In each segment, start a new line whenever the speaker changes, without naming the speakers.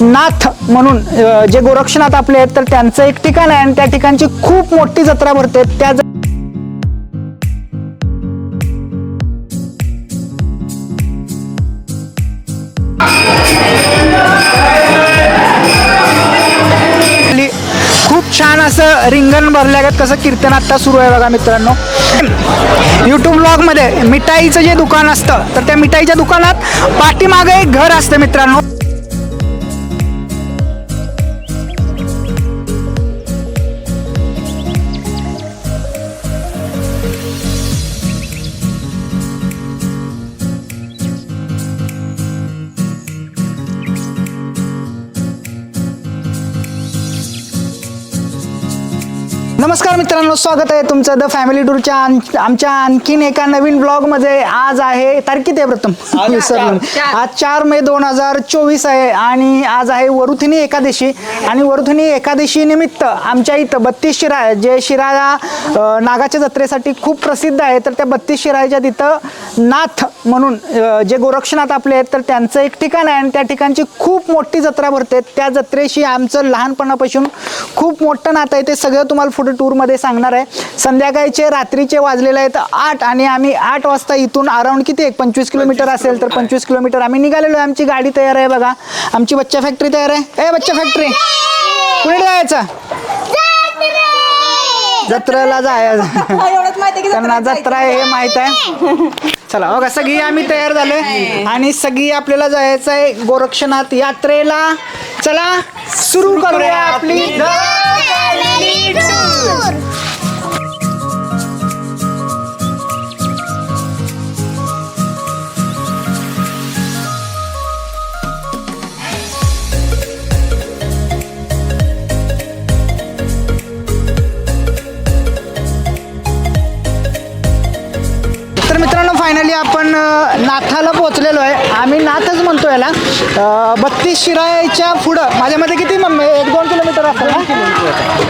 नाथ म्हणून जे गोरक्षनाथ आपले आहेत तर त्यांचं एक ठिकाण आहे आणि त्या ठिकाणची खूप मोठी जत्रा भरते. त्या खूप छान असं रिंगण भरल्यागत कसं कीर्तन आत्ता सुरू आहे बघा मित्रांनो. यूट्यूब ब्लॉगमध्ये मिठाईचं जे दुकान असतं तर त्या मिठाईच्या दुकानात पाठीमागे एक घर असतं मित्रांनो. नमस्कार मित्रांनो स्वागत आहे तुमचं द फॅमिली टूरच्या आम- आमच्या आणखीन एका नवीन ब्लॉगमध्ये. आज आहे तारीख किती आहे प्रथम? विसरलो. आज चार मे दोन हजार चोवीस आहे आणि आज आहे वरुथिनी एकादशी. आणि वरुथिनी एकादशी निमित्त आमच्या इथं बत्तीस शिराळ जे शिराळा अ, नागाच्या जत्रेसाठी खूप प्रसिद्ध आहे तर त्या बत्तीस शिराळ्याच्या तिथं नाथ म्हणून जे गोरक्षनाथ आपले आहेत तर त्यांचं एक ठिकाण आहे आणि त्या ठिकाणची खूप मोठी जत्रा भरते. त्या जत्रेशी आमचं लहानपणापासून खूप मोठं नातं आहे. ते सगळं तुम्हाला पुढे टूरमध्ये सांगणार आहे. संध्याकाळचे रात्रीचे वाजलेले आहेत आठ आणि आम्ही आठ वाजता इथून अराउंड किती एक पंचवीस किलोमीटर असेल तर पंचवीस किलोमीटर. आम्ही निघालेलो आहे. आमची गाडी तयार आहे बघा. आमची बच्चा फॅक्टरी तयार आहे. ए बच्चा फॅक्टरी कुठे जायचं? जत्रेला जायचं
एवढंच माहिती की
त्यांना जत्रा आहे हे माहीत आहे. चला बघा सगळी आम्ही तयार झालोय. आणि सगळी आपल्याला जायचं आहे गोरक्षनाथ यात्रेला. चला सुरू करूया आपली. तर फायनली आपण नाथाला पोहोचलेलो आहे. आम्ही नाथच म्हणतो याला. बत्तीस शिरायच्या पुढं माझ्यामध्ये किती मम्मी एक दोन किलोमीटर असेल ना?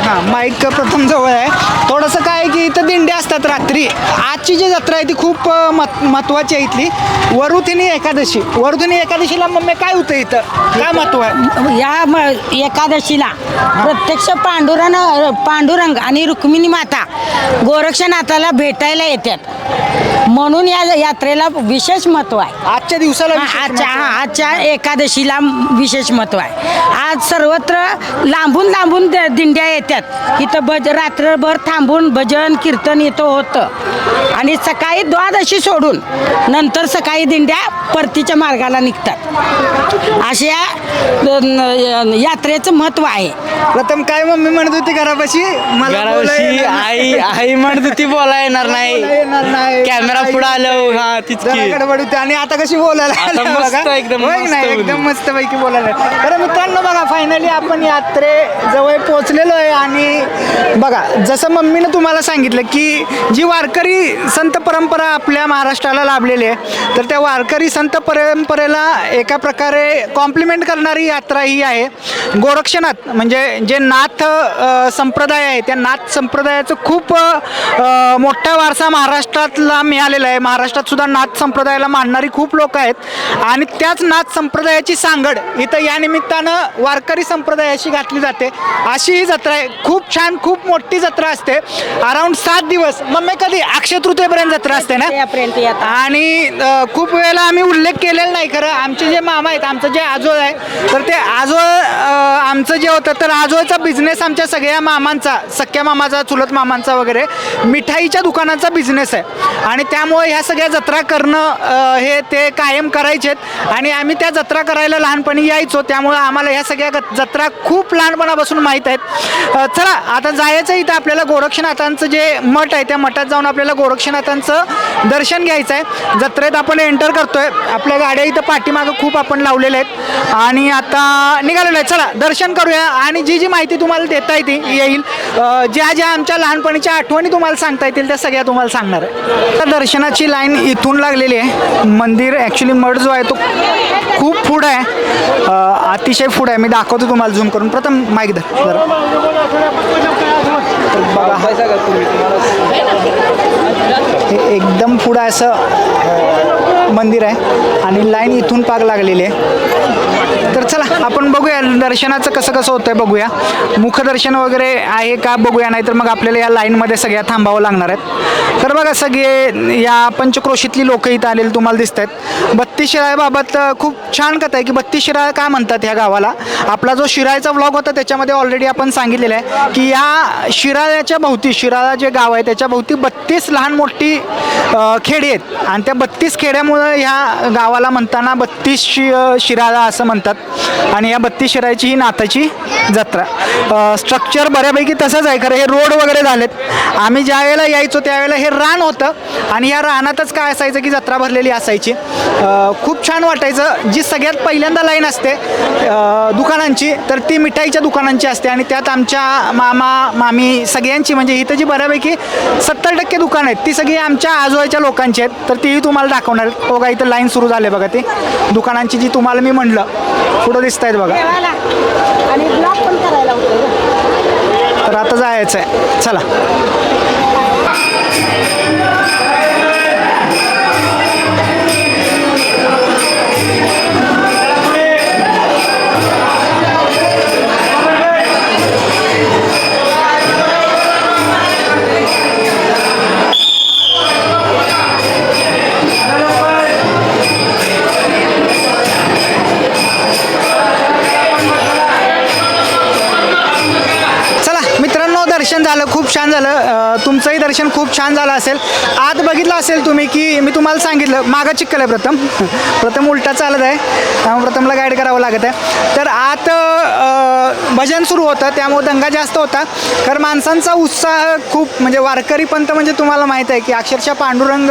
हां माईक प्रथम जवळ आहे. थोडंसं काय की इथं दिंड्या असतात रात्री. आजची जी जत्रा आहे ती खूप मत महत्त्वाची आहे इथली. वरुथिनी एकादशी. वरुथिनी एकादशीला मम्मी काय होतं इथं? काय महत्त्व आहे?
या म- एकादशीला प्रत्यक्ष पांडुरंग पांडुरंग आणि रुक्मिणी माता गोरक्षनाथाला भेटायला येतात. म्हणून या यात्रेला विशेष महत्त्व आहे.
आजच्या दिवसाला विशेष
आजच्या
महत्त्व
हा,
आहे.
आजच्या एकादशीला विशेष महत्त्व आहे. आज सर्वत्र लांबून लांबून द- दिंड्या येतात. इथं भज रात्रभर थांबून भजन कीर्तन इथं होतं. आणि सकाळी द्वादशी सोडून नंतर सकाळी दिंड्या परतीच्या मार्गाला निघतात. अशा अ, यात्रेचं महत्त्व आहे.
प्रथम काय मम्मी म्हणत होती घरापाशी? मला बोलायला
घराशी
येणार नाही.
आई आई म्हणत होती बोला येणार नाही.
येणार नाही.
कॅमेरा पुढे आलं हा तीच
जरा
की
गडबड होती आणि आता कशी बोलायला
आता
आल्या
मस्त
बघा.
एकदम
होय की
मस्त
नाही?
बोलली.
एकदम मस्त पैकी बोलायला तर मित्रांनो बघा फायनली आपण यात्रे जवळ पोहोचलेलो आहे आणि बघा जसं मम्मीनं तुम्हाला सांगितलं की जी वारकरी संत परंपरा आपल्या महाराष्ट्राला लाभलेली आहे तर त्या वारकरी संत परंपरेला एका प्रकारे कॉम्प्लिमेंट करणारी यात्रा ही आहे. गोरक्षनाथ म्हणजे जे नाथ अ, संप्रदाय आहे त्या नाथ संप्रदायाचं खूप अ, मोठा वारसा महाराष्ट्रातला मिळालेला आहे. महाराष्ट्रात सुद्धा नाथ संप्रदायाला मानणारी खूप लोक आहेत. आणि त्याच नाथ संप्रदायाची सांगड इथं या निमित्तानं वारकरी संप्रदायाशी घातली जाते. अशी ही जत्रा आहे. खूप छान खूप मोठी जत्रा असते. अराउंड सात दिवस. मग मी कधी? अक्षय तृतीयेपर्यंत जत्रा असते ना? आणि खूप वेळेला आम्ही उल्लेख केलेला नाही खरं. आमचे जे मामा आहेत आमचं जे आजोळ आहे तर ते आजोळ आमचं जे होतं तर आजोळचा बिझनेस आमच्या सगळ्या मामांचा सख्या मामाचा चुलत मामांचा वगैरे मिठाईच्या दुकानाचा बिझनेस आहे. आणि त्यामुळे ह्या सगळ्या जत्रा करणं हे ते कायम करायचेत. आणि आम्ही त्या जत्रा करायला लहानपणी यायचो त्यामुळे आम्हाला ह्या सगळ्या जत्रा खूप लहानपणापासून माहीत आहेत. चला आता जायचं इथं आपल्याला गोरक्षनाथांचं जे मठ आहे त्या मठात जाऊन आपल्याला गोरक्षनाथांचं दर्शन घ्यायचं आहे. जत्रेत आपण एंटर करतोय. आपल्या गाड्या इथं पाठीमागं खूप आपण लावलेल्या आहेत. आणि आता निघालेलो आहे. चला दर्शन करूया. आणि जी जी माहिती तुम्हाला देता येते येईल. ज्या ज्या आमच्या लहानपणीच्या आठवणी तुम्हाला सांगता येतील त्या सगळ्या तुम्हाला सांगणार आहे. तर दर्शनाची लाईन इथून लागलेली आहे. मंदिर ॲक्च्युली मठ जो आहे तो खूप पुढं आहे. अतिशय फूड आहे. मी दाखवतो तुम्हाला झूम करून. प्रथम माईक धर. तर बघा. हे एकदम पुढं असं मंदिर आहे. आणि लाईन इथून पाक लागलेली आहे. तर चला आपण बघूया दर्शनाचं कसं कसं होतंय बघूया. मुखदर्शन वगैरे आहे का बघूया नाहीतर मग आपल्याला या लाईनमध्ये सगळ्या थांबावं लागणार आहेत. तर बघा सगळे या पंचक्रोशीतली लोक इथं आलेली तुम्हाला दिसत आहेत बत्तीस शिराळ्याबाबत खूप छान कथा आहे की बत्तीस शिराळ का म्हणतात ह्या गावाला? आपला जो शिराळ्याचा व्लॉग होता त्याच्यामध्ये ऑलरेडी आपण सांगितलेलं आहे की या शिराळ्याच्या भोवती शिराळा जे गाव आहे त्याच्या भोवती बत्तीस लहान मोठी खेडी आहेत. आणि त्या बत्तीस खेड्यामुळं ह्या गावाला म्हणताना बत्तीस शि शिराळा असं म्हणतात. आणि या बत्तीस शिरायची ही नाताची जत्रा. स्ट्रक्चर बऱ्यापैकी तसंच आहे खरं हे रोड वगैरे झालेत. आम्ही ज्या वेळेला यायचो त्यावेळेला हे रान होतं आणि या रानातच काय असायचं की जत्रा भरलेली असायची. खूप छान वाटायचं जी सगळ्यात पहिल्यांदा लाईन असते दुकानांची तर ती मिठाईच्या दुकानांची असते आणि त्यात आमच्या मामा मामी सगळ्यांची म्हणजे इथं जी बऱ्यापैकी सत्तर टक्के दुकानं आहेत ती सगळी आमच्या आजोबाच्या लोकांची आहेत तर तीही तुम्हाला दाखवणार. बघा इथं लाईन सुरू झाली बघा ती. दुकानांची जी तुम्हाला मी म्हणलं पुढं दिसत आहेत बघा
आणि ब्लॉक पण करायला होतं
तर आता जायचं आहे चला. दर्शन झालं खूप छान झालं. तुमचंही दर्शन खूप छान झालं असेल. आत बघितलं असेल तुम्ही की मी तुम्हाला सांगितलं मागं चिक्कल आहे प्रथम. प्रथम उलटा चालत आहे. त्यामुळे प्रथमला गाईड करावं लागत आहे. तर आत भजन सुरू होतं त्यामुळे दंगा जास्त होता. कारण माणसांचा उत्साह खूप म्हणजे वारकरी पंत म्हणजे तुम्हाला माहीत आहे की अक्षरशः पांडुरंग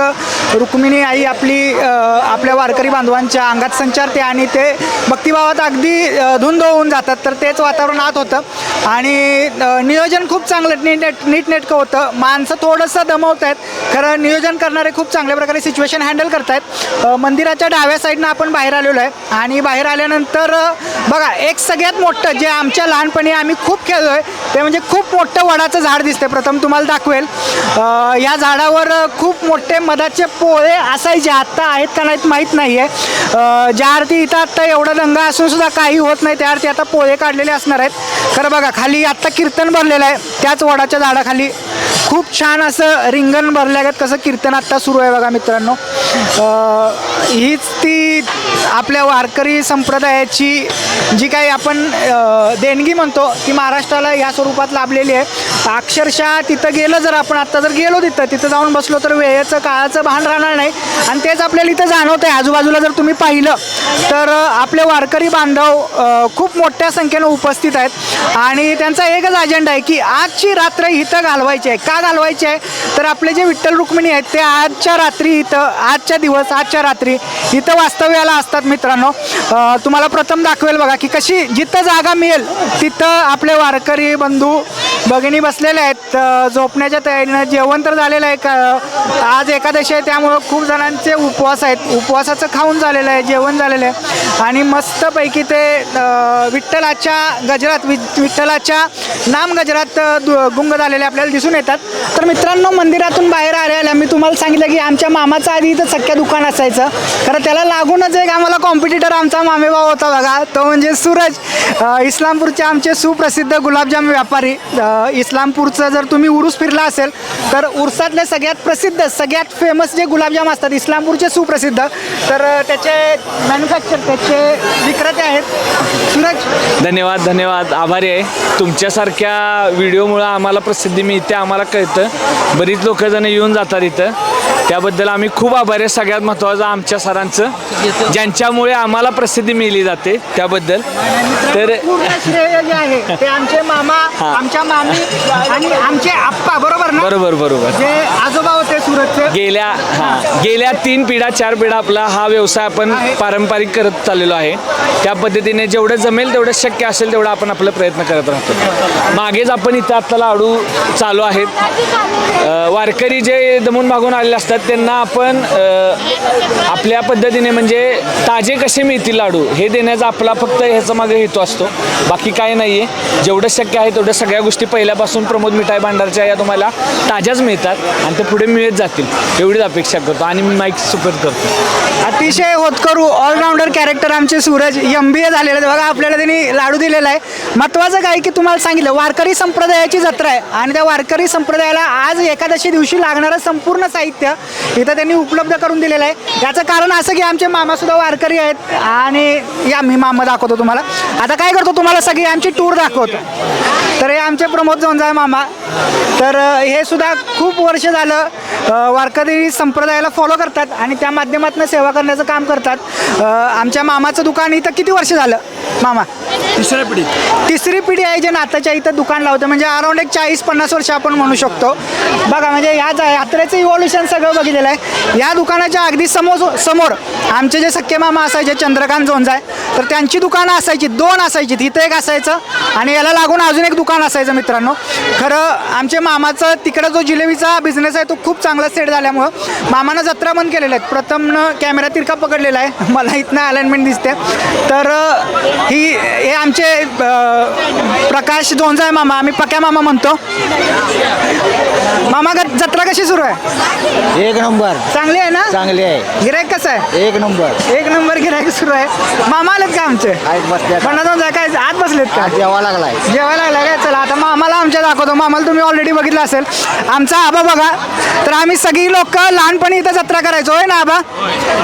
रुक्मिणी आई आपली आपल्या वारकरी बांधवांच्या अंगात संचारते आणि ते भक्तिभावात अगदी धुंद होऊन जातात. तर तेच वातावरण आत होतं. आणि नियोजन खूप चांगलं नीट नीटनेटकं होतं. माणसं थोडंसं दमवत आहेत. खरं नियोजन करणारे खूप चांगल्या प्रकारे सिच्युएशन हँडल करत आहेत मंदिराच्या डाव्या साईडनं आपण बाहेर आलेलो आहे. आणि बाहेर आल्यानंतर बघा एक सगळ्यात मोठं जे आमच्या लहानपणी आम्ही खूप खेळलो आहे ते म्हणजे खूप मोठं वडाचं झाड दिसते प्रथम तुम्हाला दाखवेल. या झाडावर खूप मोठे मधाचे पोळे असायचे. आत्ता आहेत का नाहीत माहीत नाही आहे ज्या अर्थी इथं आत्ता एवढा दंगा असून सुद्धा काही होत नाही. त्या अर्थी आता पोळे काढलेले असणार आहेत. खरं बघा खाली आत्ता कीर्तन भरलेलं आहे. त्याच वडाच्या झाडाखाली खूप छान असं रिंगण भरल्यागत कसं कीर्तन आत्ता सुरू आहे बघा मित्रांनो. हीच ती आपल्या वारकरी संप्रदायाची जी काही आपण देणगी म्हणतो ती महाराष्ट्राला या स्वरूपात लाभलेली आहे. अक्षरशः तिथं गेलं जर आपण आत्ता जर गेलो तिथं तिथं जाऊन बसलो तर वेळेचं काळाचं भान राहणार नाही. आणि तेच आपल्याला इथं जाणवतं आहे. आजूबाजूला जर तुम्ही पाहिलं तर आपले वारकरी बांधव खूप मोठ्या संख्येनं उपस्थित आहेत. आणि त्यांचा एकच अजेंडा आहे की आजची रात्र इथं घालवायची आहे. का घालवायची आहे? तर आपले जे विठ्ठल रुक्मिणी आहेत ते आजच्या रात्री इथं आजच्या दिवस आजच्या रात्री इथं वास्तव्याला असतात मित्रांनो. तुम्हाला प्रथम दाखवेल बघा की कशी जिथं जागा मिळेल तिथं आपले वारकरी बंधू भगिनी बसलेले आहेत. झोपण्याच्या तयारीनं जेवण तर झालेलं आहे. का आज एकादशी आहे त्यामुळं खूप जणांचे उपवास आहेत. उपवासाचं खाऊन झालेलं आहे जेवण झालेलं आहे. आणि मस्तपैकी ते विठ्ठलाच्या गजरात वि विठ्ठलाच्या नाम गजरात दु- गुंग झालेले आपल्याला दिसून येतात. तर मित्रांनो मंदिरातून बाहेर आलेल्या मी तुम्हाला सांगितलं की आमच्या मामाचं आधी इथं सख्या दुकान असायचं. कारण त्याला लागूनच एक आम्हाला कॉम्पिटिटर आमचा मामेभाव होता बघा. तो म्हणजे सूरज. इस्लामपूरचे आमचे सुप्रसिद्ध गुलाबजाम व्यापारी. इस्लामपूरचं जर तुम्ही उरूस फिरला असेल तर उरसातले सगळ्यात प्रसिद्ध सगळ्यात फेमस जे गुलाबजाम असतात इस्लामपूरचे सुप्रसिद्ध. तर त्याचे मॅन्युफॅक्चर त्याचे विक्रेते आहेत सूरज.
धन्यवाद धन्यवाद. आभारी आहे. तुमच्यासारख्या व्हिडिओमुळं आम्हाला प्रसिद्धी मिळते आम्हाला कळतं. बरीच लोक जण येऊन जातात इथं. त्याबद्दल आम्ही खूप आभारी आहे. सगळ्यात महत्त्वाचं आमच्या सरांचं ज्यांच्यामुळे आम्हाला प्रसिद्धी मिळली जाते त्याबद्दल. तर
पूर्ण श्रेय जे आहे ते आमचे मामा आमच्या मामी आणि आमचे आप्पा बरोबर ना?
बरोबर बरोबर.
जे आजोबा होते सुरतचे.
गेल्या हां गेल्या तीन पिढ्या चार पिढ्या आपला हा व्यवसाय आपण पारंपरिक करत चाललेलो आहे. त्या पद्धतीने जेवढं जमेल तेवढं शक्य असेल तेवढं आपण आपला प्रयत्न करत राहतो. मागेच आपण इथं आत्ता लाडू चालू आहेत. वारकरी जे दमून मागून आलेले असतात त्यांना आपण आपल्या पद्धतीने म्हणजे ताजे कसे मिळतील लाडू हे देण्याचा आपला फक्त ह्याचा मागे हेतू असतो. बाकी काय नाही आहे जेवढं शक्य आहे तेवढ्या सगळ्या गोष्टी पहिल्यापासून प्रमोद मिठाई भांडारच्या या तुम्हाला ताज्याच मिळतात आणि ते पुढे मिळत जातील. एवढीच अपेक्षा करतो आणि मी माईक सुपर करतो.
अतिशय होतकरू ऑलराऊंडर कॅरेक्टर आमचे सूरज एम बी ए झालेले आहेत. बघा आपल्याला त्यांनी लाडू दिलेला आहे. महत्त्वाचं काय की तुम्हाला सांगितलं वारकरी संप्रदायाची जत्रा आहे. आणि त्या वारकरी संप्रदायाला आज एकादशी दिवशी लागणारं संपूर्ण साहित्य इथं त्यांनी उपलब्ध करून दिलेलं आहे. याचं कारण असं की आमचे मामासुद्धा वारकरी आहेत. आणि या मी मामा दाखवतो तुम्हाला. आता काय करतो तुम्हाला सगळी? आमची टूर दाखवतो. तर हे आमचे प्रमोद जोंजाय मामा. तर हे सुद्धा खूप वर्ष झालं वारकरी संप्रदायाला फॉलो करतात आणि त्या माध्यमातून सेवा करण्याचं काम करतात. आमच्या मामाचं दुकान इथं किती वर्ष झालं? मामा?
तिसऱ्या पिढी
तिसरी पिढी आहे जे नाताच्या इथं दुकान लावतं. म्हणजे अराऊंड एक चाळीस पन्नास वर्ष आपण म्हणू शकतो. बघा म्हणजे या जा- यात्रेचं इव्हॉल्युशन सगळं बघितलेलं आहे. या दुकानाच्या अगदी समोर समोर आमचे जे सख्खे मामा असायचे चंद्रकांत जोंजाय तर त्यांची दुकानं असायची दोन असायची इथं एक असायचं आणि याला लागून अजून एक दुकान असायचं मित्रांनो. खरं आमच्या मामाचा तिकडं जो जिलेबीचा बिझनेस आहे तो खूप चांगला सेट झाल्यामुळं मामानं जत्रा बंद केलेल्या आहेत. प्रथमनं कॅमेरा तिरका पकडलेला आहे. मला इथनं अलाइनमेंट दिसते. तर ही हे आमचे प्रकाश प्रकाश आहे मामा. आम्ही पक्या मामा म्हणतो. मामा जत्रा कशी सुरू आहे?
एक नंबर.
चांगली आहे ना?
चांगले आहे.
गिरायक कसं आहे?
एक नंबर.
एक नंबर गिरायक सुरू आहे. मामा आलेत का आमचे?
आहेत बसल्या
काय आत बसलेत का?
आज जेवा लागलाय.
जेवायला लागला काय? चला आता मामाला आमच्या दाखवतो. मामाला तुम्ही ऑलरेडी बघितलं असेल. आमचा आबा बघा. तर आम्ही सगळी लोक लहानपणी इथं जत्रा करायचो. होय ना आबा?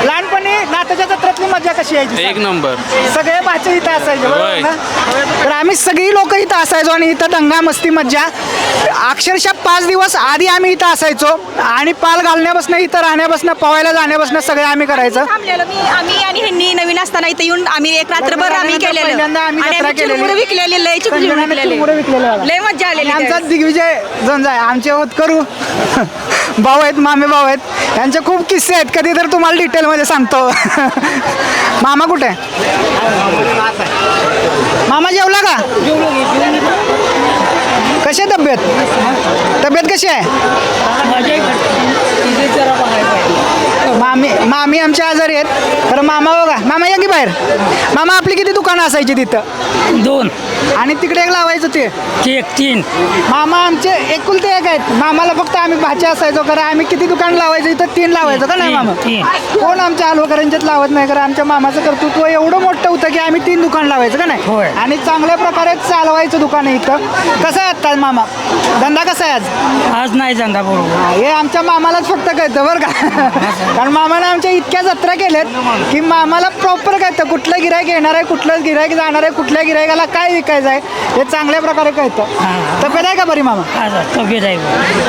लहानपणी नाताच्या जत्रेतली मजा कशी यायची?
एक नंबर.
सगळे भाचे इथं असायचे बरोबर
होय.
ना? तर आम्ही सगळी लोक इथं असायचो आणि इथं दंगा मस्ती मज्जा. अक्षरशः पाच दिवस आधी आम्ही इथं असायचो आणि पाल घालण्यापासून इथं राहण्यापासून पवायला जाण्यापासून सगळं आम्ही करायचं.
थांबलेलो. मी आम्ही आणि ह्यांनी नवीन असताना इथे येऊन आम्ही एक रात्रभर आम्ही
लग्न
केलेलं.
पहिल्यांदा आम्ही
आणि
जत्रा
आम्ही
केलेली.
चिरमुरं विकलेली लय चिरमुरं
संजनाने चिरमुरं विकलेले बघा.
लय मज्जा आलेली
आणि आमचा
त्यावेळेस.
दिग्विजय झंझाय आमचे होत करू. भाऊ आहेत मामे भाऊ आहेत. यांचे खूप किस्से आहेत. कधी तर तुम्हाला डिटेलमध्ये सांगतो. मामा कुठे? मामा जेवला का? कशी आहे तब्येत? तब्येत कशी आहे? मामी मामी आमच्या आजारी आहेत. तर मामा बघा. मामा या की बाहेर? मामा आपली किती दुकानं असायची तिथं?
दोन.
आणि तिकडे एक लावायचं ते.
एक तीन.
मामा आमचे एकुलते एक आहेत. मामाला फक्त आम्ही भाचे असायचो कारण आम्ही किती दुकान लावायचं इथं तीन लावायचं का नाही मामा. कोण आमच्या हलवकरांच्यात लावत नाही कारण आमच्या मामाचं कर्तृत्व एवढं मोठं होतं की आम्ही तीन दुकान लावायचं का नाही?
होय.
आणि चांगल्या प्रकारे चालवायचं दुकान आहे इथं. कसं आहे आता मामा? धंदा कसा आहे आज?
आज नाही धंदा बरोबर.
हे आमच्या मामालाच फक्त कळतं बरं का. कारण मामाने आमच्या इतक्या जत्रा केल्यात की मामाला प्रॉपर कळतं कुठलं गिरायक येणार आहे कुठलं गिरायक जाणार आहे कुठल्या गिरायकाला काय विकायचं आहे हे चांगल्या प्रकारे कळतं. तब्येत आहे का बरी मामा?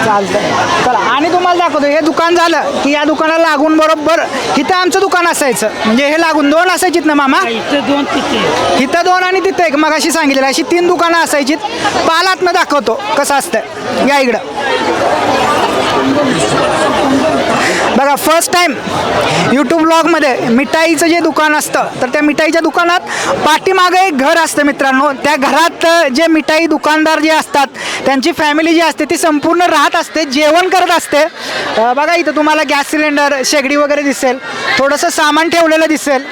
चालतंय. चला आणि तुम्हाला दाखवतो हे दुकान झालं की या दुकानाला लागून बरोबर इथं आमचं दुकान असायचं. म्हणजे हे लागून दोन असायचीत ना मामा.
इथं दोन तिथे
इथं दोन आणि तिथं एक. मग अशी सांगितलेलं अशी तीन दुकानं असायची. पालातनं दाखवतो कसं असतं या इकडं. बघा फर्स्ट टाईम यूट्यूब ब्लॉगमध्ये मिठाईचं जे दुकान असतं तर त्या मिठाईच्या दुकानात पाठीमागं एक घर असतं मित्रांनो. त्या घरात जे मिठाई दुकानदार जे असतात त्यांची फॅमिली जी असते ती संपूर्ण राहत असते जेवण करत असते. बघा इथं तुम्हाला गॅस सिलेंडर शेगडी वगैरे दिसेल थोडंसं सामान ठेवलेलं दिसेल.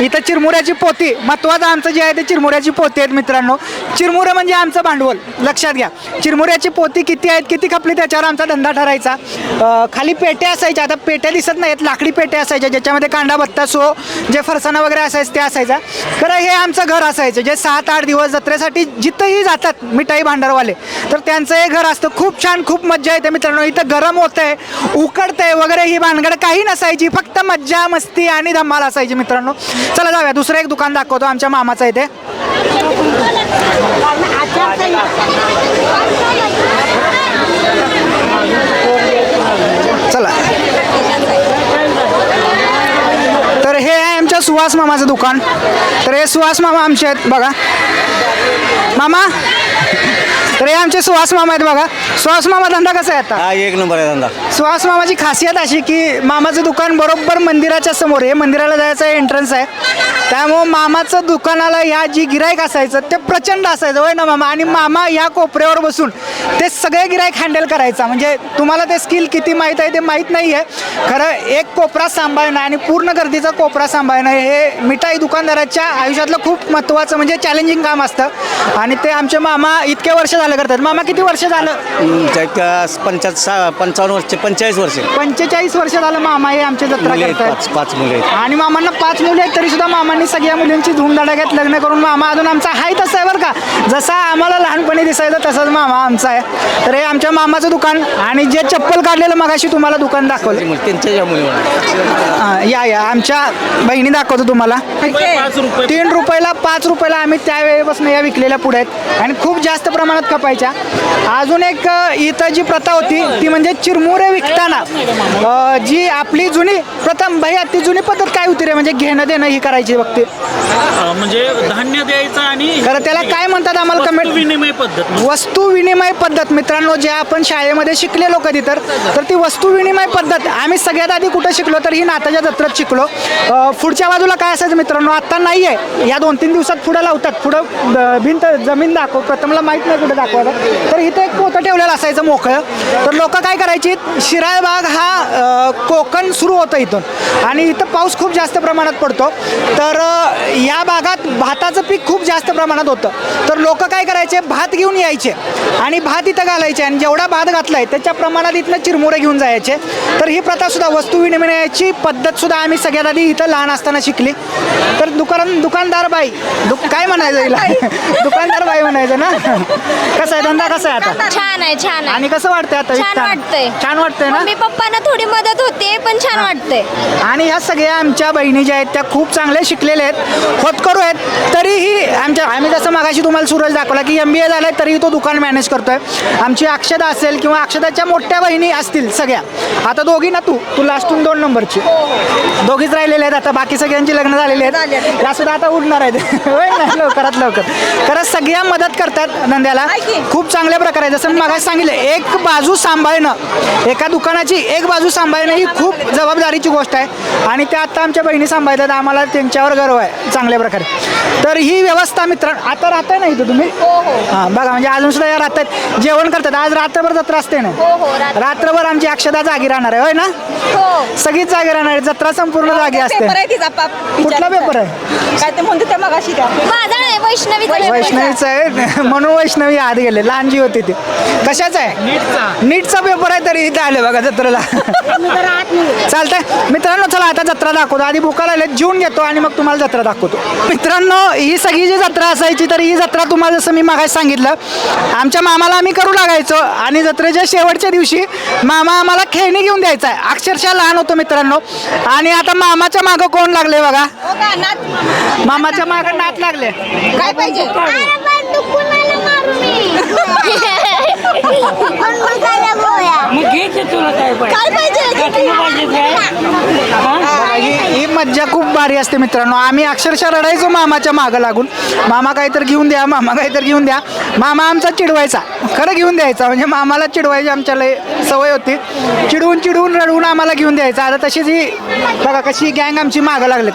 इथं चिरमुऱ्याची पोती महत्त्वाचं आमचं जे आहे ते चिरमुऱ्याची पोती आहेत मित्रांनो. चिरमुरं म्हणजे आमचं भांडवल लक्षात घ्या. चिरमुऱ्याची पोती किती आहेत किती खपली त्याच्यावर आमचा धंदा ठरायचा. खाली पेट्या असायच्या आता पेट्या दिसत नाहीत लाकडी पेट्या असायच्या ज्याच्यामध्ये कांदा बत्ता सो जे फरसाणा वगैरे असायचं ते असायचा. खरं हे आमचं घर असायचं जे सात आठ दिवस जत्रेसाठी जिथंही जातात मिठाई भांडारवाले तर त्यांचं हे घर असतं. खूप छान खूप मज्जा येते मित्रांनो. इथं गरम होतं आहे उकडतं आहे वगैरे ही भानगड काही नसायची फक्त मज्जा मस्ती आणि धमाल असायची मित्रांनो. चला जाऊया दुसरं एक दुकान दाखवतो आमच्या मामाचं इथे. चला तर हे आहे सुहास मामाचं दुकान. तर हे सुहास मामा आमचे आहेत बघा. मामा तर हे आमचे सुहास मामा आहेत बघा. सुहास मामा धंदा कसा आहे आता?
हा एक नंबर आहे धंदा.
सुहास मामाची खासियत अशी की मामाचं दुकान बरोबर मंदिराच्या समोर आहे. मंदिराला जायचं एंट्रन्स आहे. त्यामुळं मामाचं दुकानाला ह्या जी गिराईक असायचं ते प्रचंड असायचं. होय ना मामा? आणि मामा ह्या कोपऱ्यावर बसून ते सगळे गिराईक हँडल करायचा. म्हणजे तुम्हाला ते स्किल किती माहीत आहे ते माहीत नाही आहे खरं एक कोपरा सांभाळणं आणि पूर्ण गर्दीचा कोपरा सांभाळणं हे मिठाई दुकानदाराच्या आयुष्यातलं खूप महत्त्वाचं म्हणजे चॅलेंजिंग काम असतं. आणि ते आमचे मामा इतके वर्ष झालं करतात. मामा किती वर्ष झालं?
पंचा पंचावन्न वर्ष पंचेचाळीस वर्ष.
पंचेचाळीस वर्ष झालं मामा हे आमची जत्रा
पाच पाच मुले
आणि मामांना पाच मुली आहेत तरी सुद्धा मामांनी सगळ्या मुलींची धूमधडाक्यात लग्न करून मामा अजून आमचा आहे तसा आहे बरं का. जसा आम्हाला लहानपणी दिसायचं तसाच मामा आमचा आहे. तर हे आमच्या मामाचं दुकान आणि जे चप्पल काढलेलं मगाशी तुम्हाला दुकान दाखवलं.
त्यांच्या.
हा, या या. आमच्या बहिणी दाखवतो तुम्हाला. तीन रुपयाला पाच रुपयाला आम्ही त्यावेळेपासून या विकलेल्या पुढे आहेत. आणि खूप जास्त प्रमाणात खपायच्या अजून एक इथं जी प्रथा होती ती म्हणजे चिरमुरे विकताना. जी आपली जुनी प्रथम भैया ती जुनी पद्धत काय होती रे? म्हणजे घेणं देणं ही करायची बघते
म्हणजे धान्य द्यायचं आणि
खरं त्याला काय म्हणतात आम्हाला कमेंट
विनिमय पद्धत.
वस्तू विनिमय पद्धत. मित्रांनो जे आपण शाळेमध्ये शिकलेलो कधी तर तर ती वस्तू विनिमय पद्धत. आम्ही सगळ्यात आधी कुठं शिकलो तर ही नाताच्या जत्रेत शिकलो. पुढच्या बाजूला काय असायचं मित्रांनो? आत्ता नाही आहे. या दोन तीन दिवसात पुढं लावतात. पुढं भिंत जमीन दाखव. प्रथमला माहीत नाही कुठं दाखवायचं तर इथं एक पोतं ठेवलेलं असायचं मोकळं. तर लोक काय करायची शिराळ बाग हा कोकण सुरू होतं इथून. आणि इथं पाऊस खूप जास्त प्रमाणात पडतो. तर या भागात भाताचं पीक खूप जास्त प्रमाणात होतं. तर लोक काय करायचे भात घेऊन यायचे. आणि भात इथं घालायचे. आणि जेवढा भात घातलाय त्याच्या प्रमाणात इथनं चिरमुरे घेऊन जायचे. तर ही प्रथा सुद्धा वस्तू विनिमयाची पद्धत सुद्धा आम्ही सगळ्यात आधी इथं लहान असताना शिकली. तर दुकान दुकानदार बाई दु काय म्हणायचं हिला? दुकानदार बाई म्हणायचं ना? कसं आहे? धंदा कसा आहे? आता.
छान आहे छान आहे.
आणि कसं वाटतंय आता
छान
विकताना?
वाटतंय.
छान वाटतंय ना?
मम्मी पप्पांना थोडी मदत होते पण छान वाटतंय.
आणि ह्या सगळ्या आमच्या बहिणी ज्या आहेत त्या खूप चांगल्या शिकलेल्या आहेत. होतकरू आहेत तरीही आमच्या आम्ही जसं मागाशी तुम्हाला सूरज दाखवला की एम बी ए झाला आहे तरीही तो दुकान मॅनेज करतोय. आमची अक्षदा असेल किंवा अक्षदाच्या मोठ्या बहिणी असतील सगळ्या. आता दोघी ना तू? तू लास्टून दोन नंबरची. दोघीच राहिलेल्या आहेत आता बाकी सगळ्यांची लग्न झालेली आहेत. त्या सुद्धा आता उडणार आहेत. होय ना? लवकरात लवकर. खरंच सगळ्या मदत करतात धंद्याला खूप चांगल्या प्रकारे आहे. जसं मी मागाशी सांगितलं एक बाजू सांभाळणं एका दुकानाची एक बाजू सांभाळणं ही खूप जबाबदारीची गोष्ट आहे. आणि त्या आता आमच्या बहिणी सांभाळतात आम्हाला त्यांच्यावर गर्व आहे चांगल्या प्रकारे. तर ही व्यवस्था मित्र आता राहताय ना इथं तुम्ही? हां बघा म्हणजे अजून सुद्धा या राहतात जेवण करतात. आज रात्रभर जत्रा असते ना?
हो, हो, रात्र-
रात्रभर आमची अक्षदा जागी राहणार आहे होय ना?
हो.
सगळीच जागी राहणार आहे. जत्रा संपूर्ण जागी असते.
पेपर आहे तिचा पाप
कुठला पेपर आहे?
काय ते म्हणते त्या. मगाशी
आहे.
वैष्णवीचा आहे. म्हणून वैष्णवी आत गेले. लहान जी होती. ती कशाचा आहे? नीटचा. नीटचा पेपर आहे तरी इथं आले बघा जत्रेला. चालतंय. मित्रांनो चला आता जत्रा दाखवतो. आधी भुकाला आले जेवून घेतो आणि मग तुम्हाला जत्रा दाखवतो. मित्रांनो ही सगळी जी जत्रा असायची तर ही जत्रा तुम्हाला जसं मी मागाशी सांगितलं आमच्या मामाला आम्ही करू लागायचो. आणि जत्रेच्या शेवटच्या दिवशी मामा आम्हाला खेळणी घेऊन द्यायचा आहे. अक्षरशः लहान होतो मित्रांनो. आणि आता मामाच्या मागं कोण लागले बघा?
हो
मामाच्या मागं नात लागले
काय पाहिजे?
मग घे तुला काय पाहिजे
काय पाहिजे?
ही? ही? मज्जा खूप भारी असते मित्रांनो. आम्ही अक्षरशः रडायचो मामाच्या मागं लागून. मामा काहीतरी घेऊन द्या मामा काहीतरी घेऊन द्या. मामा आमचा चिडवायचा. खरं घेऊन द्यायचा. म्हणजे मामाला चिडवायची आमच्या लय सवय होती. चिडवून चिडवून रडवून आम्हाला घेऊन द्यायचा. आता तशीच ही बघा कशी गँग आमची मागं लागलेत.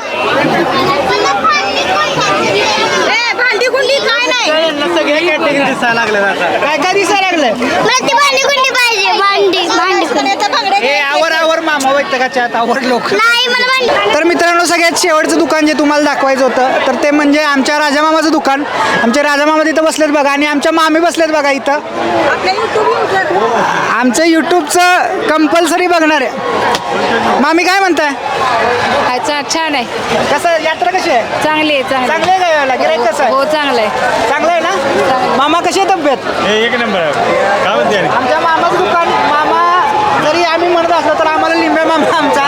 ए, भांडी कुंडी काय नाही.
सगळे कॅटेगरी दिसायला लागले आता.
काय काय दिसायला लागलंय?
भांडी कुंडी पाहिजे भांडी भांडी
सोन्याच्या बांगड्या
ए आवर आवर मामा वैतकाच्या आत आवर लोक.
नाही मला भांडी
तर मित्रांनो सगळ्यात शेवटचं दुकान जे तुम्हाला दाखवायचं होतं तर ते म्हणजे आमच्या राजामामाचं दुकान. आमचे राजामामा तिथं बसलेत बघा आणि आमच्या मामी बसलेत बघा इथं.
आपल्या युट्यूब
आमचं यूट्यूबचं कंपल्सरी बघणार आहे. मामी काय म्हणताय?
छान आहे.
कसं यात्रा कशी आहे?
चांगली आहे चांगली
चांगली आहे का यावेळेला गिराईक कसं? आहे
हो चांगलं आहे
चांगलं आहे ना मामा कशी आहे तब्येत?
एक नंबर काय म्हणते
आमच्या मामाचं दुकान मामा जरी आम्ही म्हणत असलो तर आम्हाला लिंबे मामा आमचा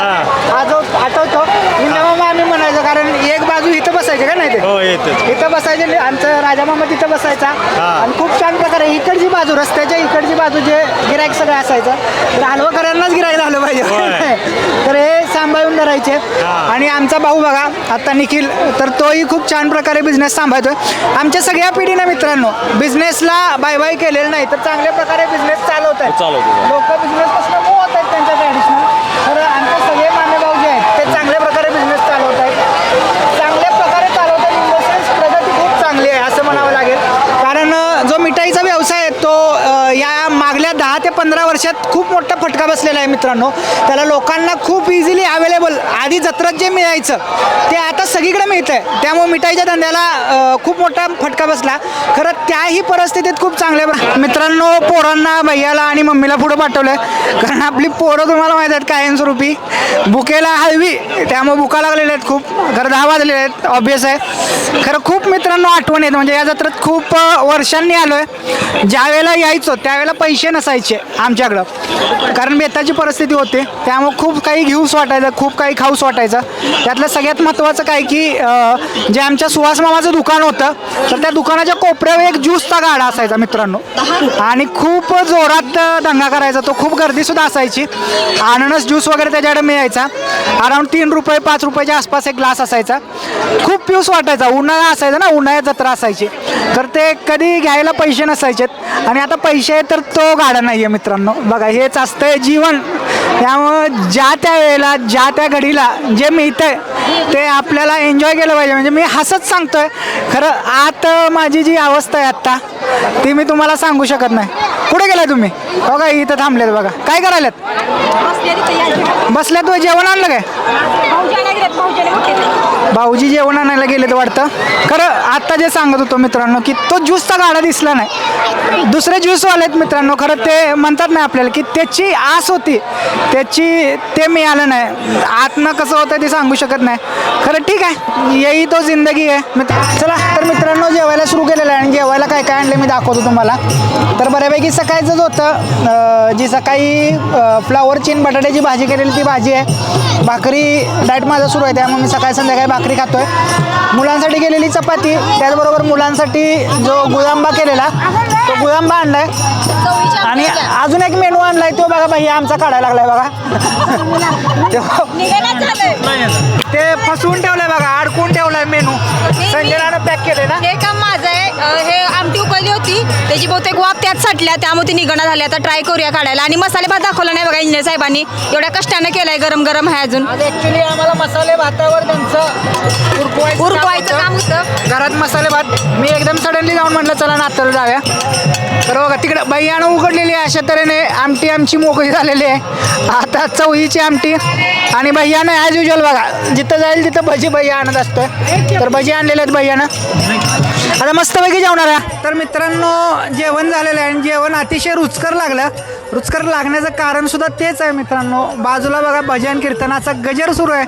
आठवतो लिंबे मामा आम्ही म्हणायचो कारण एक बाजू इथं बसायचे का नाही ते?
हो येतच
इथं बसायचे आमचा राजा मामा तिथं बसायचा. आणि खूप छान प्रकारे इकडची बाजू रस्त्याच्या इकडची बाजू जे गिरायक सगळं असायचं तर हलवकरांनाच गिरायक झालं पाहिजे. तर हे सांभाळून धरायचे. आणि आमचा भाऊ बघा आता निखिल तर तोही खूप छान प्रकारे बिझनेस सांभाळतोय. आमच्या सगळ्या पिढीनं मित्रांनो बिझनेसला बाय बाय केलेलं नाही तर चांगल्या प्रकारे बिझनेस चालवत आहेत लोक बिझनेसपासून होत आहेत त्यांच्या ट्रॅडिशनल तर आमचे सगळे मामे भाऊ जे आहेत ते चांगल्या प्रकारे बिझनेस चालवत आहेत चांगल्या प्रकारे पंधरा खूप मोठा फटका बसलेला आहे मित्रांनो. त्याला लोकांना खूप इझिली अवेलेबल आधी जत्रात जे मिळायचं ते आता सगळीकडे मिळतं आहे त्यामुळे मिठाईच्या धंद्याला खूप मोठा फटका बसला. खरं त्याही परिस्थितीत खूप चांगल्या मित्रांनो पोरांना भैयाला आणि मम्मीला पुढं पाठवलं कारण आपली पोरं तुम्हाला माहीत आहेत कायमस्वरूपी. बुकेला हळवी त्यामुळे बुका लागलेल्या आहेत खूप. खरं दहा वाजलेले आहेत ऑब्विस आहे. खरं खूप मित्रांनो आठवण येत म्हणजे या जत्रेत खूप वर्षांनी आलो आहे ज्यावेळेला यायचो त्यावेळेला पैसे नसायचे आमच्याकडं. कारण कारण बेताची परिस्थिती होते. त्यामुळे खूप काही घेऊस वाटायचं खूप काही खाऊस वाटायचं. त्यातलं सगळ्यात महत्त्वाचं काय की जे आमच्या सुहास मामाचं दुकान होतं तर त्या दुकानाच्या कोपऱ्यावर एक ज्यूसचा गाडा असायचा मित्रांनो. आणि खूप जोरात दंगा करायचा तो खूप गर्दीसुद्धा असायची. अननस ज्यूस वगैरे त्याच्याकडे मिळायचा. अराऊंड तीन रुपये पाच रुपयाच्या आसपास एक ग्लास असायचा. खूप पिऊस वाटायचा उन्हाळा असायचा ना उन्हाळ्यात जत्रा असायची. तर ते कधी घ्यायला पैसे नसायचेत. आणि आता पैसे आहेत तर तो गाडा नाही आहे मित्रांनो. बघा हेच असतंय जीवन. त्यामुळं ज्या त्या वेळेला ज्या त्या घडीला जे मिळतंय ते आपल्याला एन्जॉय केलं पाहिजे. म्हणजे मी हसत सांगतोय खरं आत माझी जी अवस्था आहे आत्ता ती मी तुम्हाला सांगू शकत नाही. कुठे गेलाय तुम्ही? बघा इथं थांबलेत बघा. काय करायलात? बसल्यात वय जेवण आणलं काय? भाऊजी जेवण आणायला गेलेत वाटतं. खरं आत्ता जे सांगत होतो मित्रांनो की तो ज्यूसचा गाडा दिसला नाही. दुसरे ज्यूसवाले आहेत मित्रांनो खरं ते म्हणतात नाही आपल्याला की त्याची आस होती. त्याची ते मिळालं नाही. आतनं कसं होतं ते सांगू शकत नाही. खरं ठीक आहे येई तो जिंदगी आहे. मित्र चला तर मित्रांनो जेवायला सुरू केलेलं आहे आणि जेवायला काय काय आणलं मी दाखवतो तुम्हाला. तर बऱ्यापैकी सकाळचंच होतं. जी सकाळी फ्लावर चीन बटाट्याची भाजी केलेली ती भाजी आहे. भाकरी डाएट माझा सुरू आहे त्यामुळे मी सकाळी संध्याकाळी भाकरी खातोय. मुलांसाठी केलेली चपाती त्याचबरोबर मुलांसाठी जो गुळांबा केलेला तो गुळांबा आणलाय. आणि अजून एक मेनू आणलाय तो बघा भाई आमचा काढायला लागलाय बघा. ते फसवून ठेवलंय बघा अडकून ठेवलाय मेनू. संजयला पॅक केले ना?
हे काम माझं आहे. हे आमटी उकळली होती त्याची बहुतेक वाफ त्यात साठल्या त्यामुळे ती निघणं झाली. आता ट्राय करूया काढायला. आणि मसाले भात दाखवला नाही बघा इंजिनियर साहेबांनी. एवढ्या कष्टानं केलाय गरम गरम ह्या अजून.
आज ऍक्च्युली आम्हाला मसाले भातावर त्यांचं उरकवायचं काम
उरकवायचं काम होतं.
घरात मसाले भात. मी एकदम सडनली जाऊन म्हटलं चला नात्याला जाऊया. तर बघा तिकडं बैयानं उघडलेली आहे अशा तऱ्हेने आमटी आमची मोकळी झालेली आहे. आता चवळीची आमटी आणि भैयानं ॲज युजल बघा जिथं जाईल तिथं भजी भैया आणत असतं तर भजी आणलेले आहेत भैयानं आता मस्तपैकी जेवणार आहे. तर मित्रांनो जेवण झालेलं आहे आणि जेवण अतिशय रुचकर लागलं. रुचकर लागण्याचं कारण सुद्धा तेच आहे मित्रांनो. बाजूला बघा भजन कीर्तनाचा गजर सुरू आहे.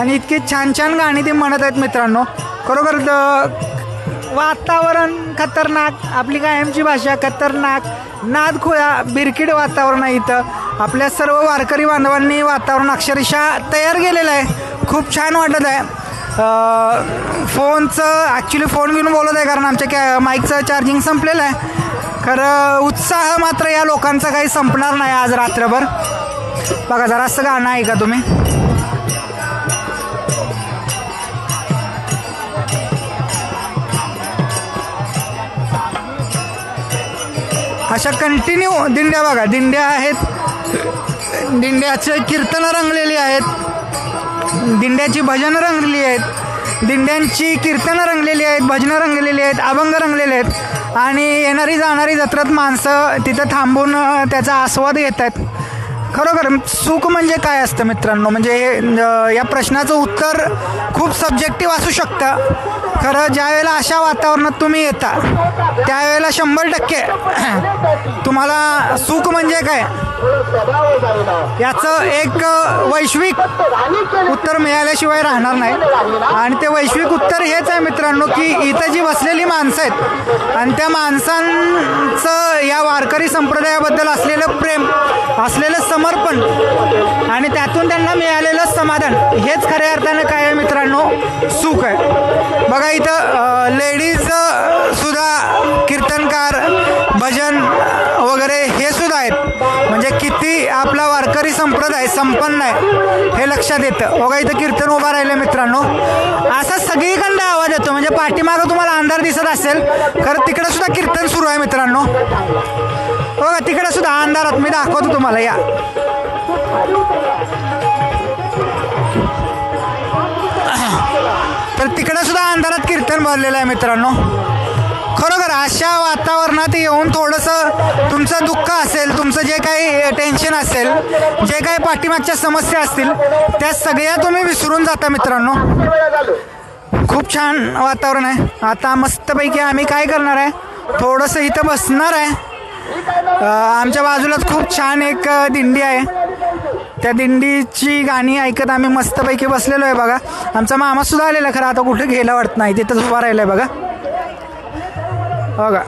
आणि इतकी छान छान गाणी ते म्हणत आहेत मित्रांनो. खरोखर वातावरण खतरनाक आपली कायमची भाषा खतरनाक. नाद खोया बिरकीड वातावरण आहे इथं. आपल्या सर्व वारकरी बांधवांनी वातावरण अक्षरशः तयार केलेलं आहे. खूप छान वाटत आहे. फोनचं ॲक्च्युली फोन घेऊन बोलत आहे कारण आमच्या कॅ माईकचं चार्जिंग संपलेलं आहे. खरं उत्साह मात्र या लोकांचा काही संपणार नाही आज रात्रभर. बघा जरा असं गाणं आहे का तुम्ही. अशा कंटिन्यू दिंड्या बघा. दिंड्या आहेत. दिंड्याचे कीर्तनं रंगलेली आहेत. दिंड्याची भजनं रंगलेली आहेत. दिंड्यांची कीर्तनं रंगलेली आहेत भजनं रंगलेली आहेत अभंग रंगलेले आहेत. आणि येणारी जाणारी जत्रात माणसं तिथं थांबून त्याचा आस्वाद घेत आहेत. खरोखर सुख म्हणजे काय असतं मित्रांनो? म्हणजे या प्रश्नाचं उत्तर खूप सब्जेक्टिव्ह असू शकतं. खरं ज्या वेळेला अशा वातावरणात तुम्ही येता त्यावेळेला शंभर टक्के तुम्हाला सुख म्हणजे काय? याचं एक वैश्विक उत्तर मिळाल्याशिवाय राहणार नाही. आणि ते वैश्विक उत्तर हेच आहे मित्रांनो की इथं जी बसलेली माणसं आहेत आणि त्या माणसांचं या वारकरी संप्रदायाबद्दल असलेलं प्रेम असलेलं समर्पण आणि त्यातून त्यांना मिळालेलं समाधान हेच खऱ्या अर्थानं काय आहे मित्रांनो सुख आहे. बघा इथं लेडीज सुद्धा कीर्तनकार भजन वगैरे हे सुद्धा आहेत. म्हणजे किती आपला वारकरी संप्रदाय संपन्न आहे हे लक्षात येतं. बघा इथं कीर्तन उभा राहिलं मित्रांनो. असा सगळीकडं आवाज येतो. म्हणजे पाठीमागं तुम्हाला अंधार दिसत असेल कारण तिकडं सुद्धा कीर्तन सुरू आहे मित्रांनो. बघा तिकडं सुद्धा अंधारात मी दाखवतो तुम्हाला या. तर तिकडं सुद्धा अंधारात कीर्तन भरलेलं आहे मित्रांनो. खरोखर अशा वातावरणात येऊन थोडंसं तुमचं दुःख असेल तुमचं जे काही टेन्शन असेल जे काही पाठीमागच्या समस्या असतील त्या सगळ्या तुम्ही विसरून जाता मित्रांनो. खूप छान वातावरण आहे. आता मस्तपैकी आम्ही काय करणार आहे? थोडंसं इथं बसणार आहे. आमच्या बाजूलाच खूप छान एक दिंडी आहे. त्या दिंडीची गाणी ऐकत आम्ही मस्तपैकी बसलेलो आहे बघा. आमचा मामासुद्धा आलेला खरं. आता कुठे गेला वाटत नाही. तिथंच उभा राहिला आहे बघा. हो का?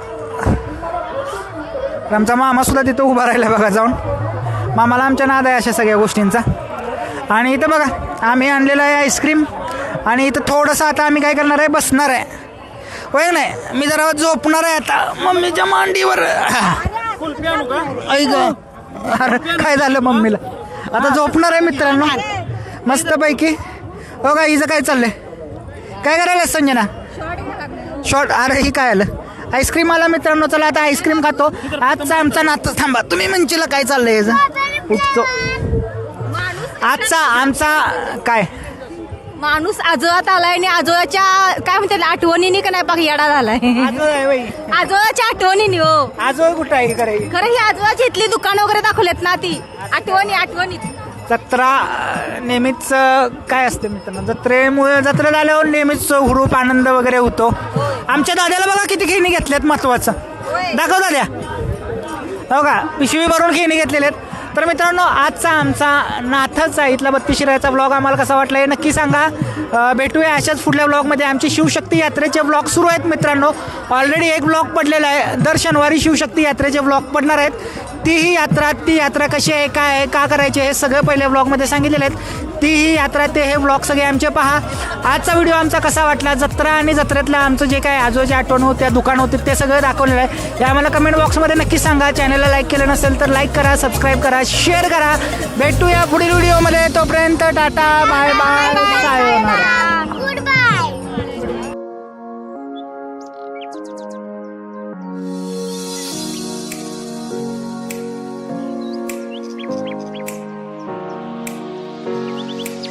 आमचा मामासुद्धा तिथं उभा राहिला बघा जाऊन. मामाला आमच्या नाद आहे अशा सगळ्या गोष्टींचा. आणि इथं बघा आम्ही आणलेलं आहे आईस्क्रीम. आणि इथं थोडंसं आता आम्ही काय करणार आहे बसणार आहे. होय नाही? मी जरा झोपणार आहे आता. मम्मीच्या मांडीवर. ऐक अरे काय झालं मम्मीला? आता झोपणार आहे मित्रांनो. मस्तपैकी. हो का हिचं काय चाललंय? काय करायला संजना? शॉर्ट अरे ही काय आलं? आईस्क्रीम आला मित्रांनो चला आता आईस्क्रीम खातो. आजचा आमचा नातं थांबा तुम्ही म्हणशील काय चाललंय? उठतो. आजचा आमचा काय?
माणूस आजोळात आलाय आणि आजोळाच्या काय म्हणतात आठवणीने का नाही बघ येडा झालाय. आजोळाच्या आठवणीने हो.
आजोळ कुठं आहे
खरं? ही आजोळाची इथली दुकानं वगैरे दाखवलेत ना ती. आठवणी आठवणी.
जत्रा नेहमीच काय असते मित्रांनो? जत्रेमुळे जत्रा झाल्यावर नेहमीच हुरूप आनंद वगैरे होतो. आमच्या दाद्याला बघा किती खेळणी घेतल्यात महत्वाचं. दाखव दाद्या. हो का? पिशवी भरून खेळणी घेतलेले आहेत. तर मित्रांनो आजचा आमचा नाथचा इथला बत्तीस शिरायचा ब्लॉग आम्हाला कसा वाटला हे नक्की सांगा. भेटूया अशाच पुढल्या ब्लॉगमध्ये आमची शिवशक्ती यात्रेचे ब्लॉग सुरू आहेत मित्रांनो. ऑलरेडी एक ब्लॉग पडलेला आहे. दर शनिवारी शिवशक्ती यात्रेचे ब्लॉग पडणार आहेत. तीही यात्रा ती यात्रा कशी आहे काय आहे का करायची हे सगळं पहिल्या ब्लॉगमध्ये सांगितलेले आहेत. तीही यात्रा ते हे ब्लॉग सगळे आमचे पहा. आजचा व्हिडिओ आमचा कसा वाटला? जत्रा आणि जत्रेतला आमचं जे काय आजोच्या आठवण होत्या दुकान होते ते सगळं दाखवलेलं आहे. हे आम्हाला कमेंट बॉक्समध्ये नक्की सांगा. चॅनलला लाईक केलं नसेल तर लाईक करा सबस्क्राईब करा शेअर करा. भेटूया पुढील व्हिडिओमध्ये तोपर्यंत टाटा बाय बाय